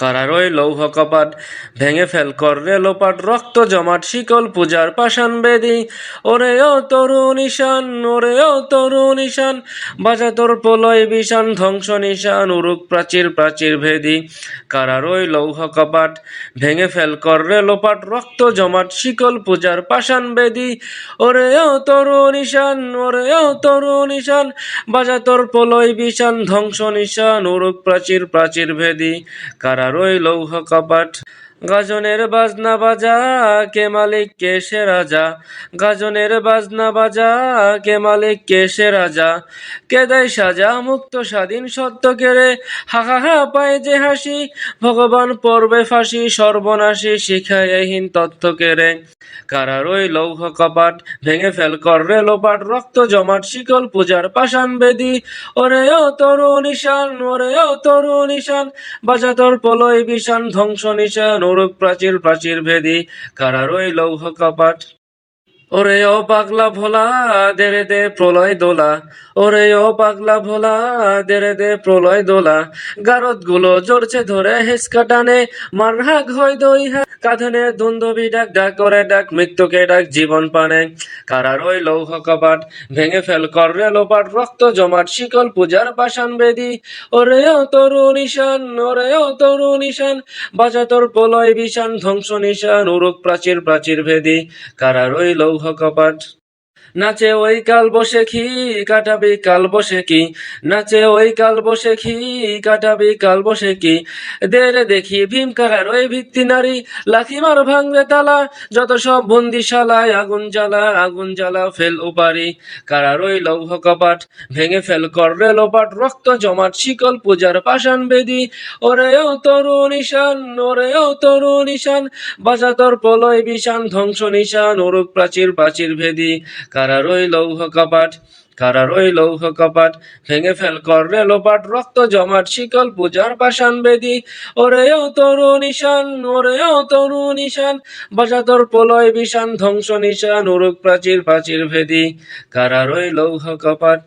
কারারই লৌহ কপাট ভেঙে ফেল কর রে লোপাট রক্ত জমাট শিকল পূজার পাষাণ বেদি। ওরে ও তরুণ ঈশান, ওরে ও তরুণ ঈশান, বাজা তোর প্রলয় বিষান, ধ্বংস নিশান, উরুক প্রাচীর প্রাচীর ভেদি। কারারই লৌহ কপাট ভেঙে ফেল কর রে লোপাট রক্ত জমাট শিকল পূজার পাষাণ বেদি। ওরে ও তরুণ ঈশান, ওরে ও তরুণ ঈশান, বাজা তোর প্রলয় বিষান, ধ্বংস নিশান, উরুক প্রাচীর প্রাচীর ভেদি। কারারই লৌহ কপাট। গাজনের বাজনা বাজা, কে মালিক, কে সে রাজা? গাজনের বাজনা বাজা, কে মালিক, কে সে রাজা? কে দেয় সাজা, মুক্ত স্বাধীন সত্য কেড়ে? হা হা পায় যে হাসি, ভগবান পর্বে ফাঁসি, সর্বনাশী শিখায়হীন তথ্য কেড়ে। কারারই লৌহ কপাট, ভেঙে ফেল কর রে লোপাট, রক্ত জমাট, শিকল পূজার পাষাণ বেদি। ওরে ও তরুণ ঈশান, ওরে ও তরুণ ঈশান, বাজা তোর প্রলয় বিষান, ধ্বংস নিশান ওরূপ প্রাচীর প্রাচীর ভেদি কারারই লৌহ কপাট। ওরে ও পাগলা ভোলা, দেরে দে প্রলয় দোলা। ওরে ও পাগলা ভোলা, দেরে দে প্রলয় দোলা। গারদগুলো জোরছে ধরে হেসকা টানে, মার হাক হয় দই হাক কাঁধনে দুন্দবি ডাক ডাক করে ডাক মৃত্যুকে ডাক জীবন পানে। কারার ওই লৌহ কপাট, ভেঙে ফেল কর রে লোপাট, রক্ত জমাট, শিকল পূজার পাষাণ বেদি। ওরে ও তরুণ ঈশান, ওরে ও তরুণ ঈশান বাজা তোর প্রলয় বিষান, ধ্বংস নিশান, উরুক প্রাচীর প্রাচীর ভেদি। কারার ওই লৌহ কপাট নাচে ওই কাল বসে খি কাটাবি, কাল বসে কি? নাচে ওই কাল বসে খি কাটাবি, কাল বসে কি? দেরে দেখি ভীম কারার ওই ভিত্তি নারী, লাথি মার ভাঙরে তালা, যত সব বন্দিশালায় আগুন জ্বালা আগুন জ্বালা ফেল উপারি কারার ওই লৌহ কপাট ভেঙে ফেল কর রে লোপাট, রক্ত জমাট, শিকল পূজার পাষাণ বেদি। ওরে ও তরুণ ঈশান ওরে ও তরুণ ঈশান, বাজা তোর প্রলয় বিষান, ধ্বংস নিশান, ওরূপ প্রাচীর প্রাচীর ভেদি। কারারই লৌহ কপাট, কারারই লৌহ কপাট, ভেঙে ফেল কর রে লোপাট, রক্ত জমাট, শিকল পূজার পাশান বেদি ওরে ও নিশান ঈশান ওরে ও নিশান ঈশান বাজা বিশান প্রলয় বিশান ধ্বংস নিশান, উরুক প্রাচীর প্রাচীর ভেদি। কারারই লৌহ কপাট।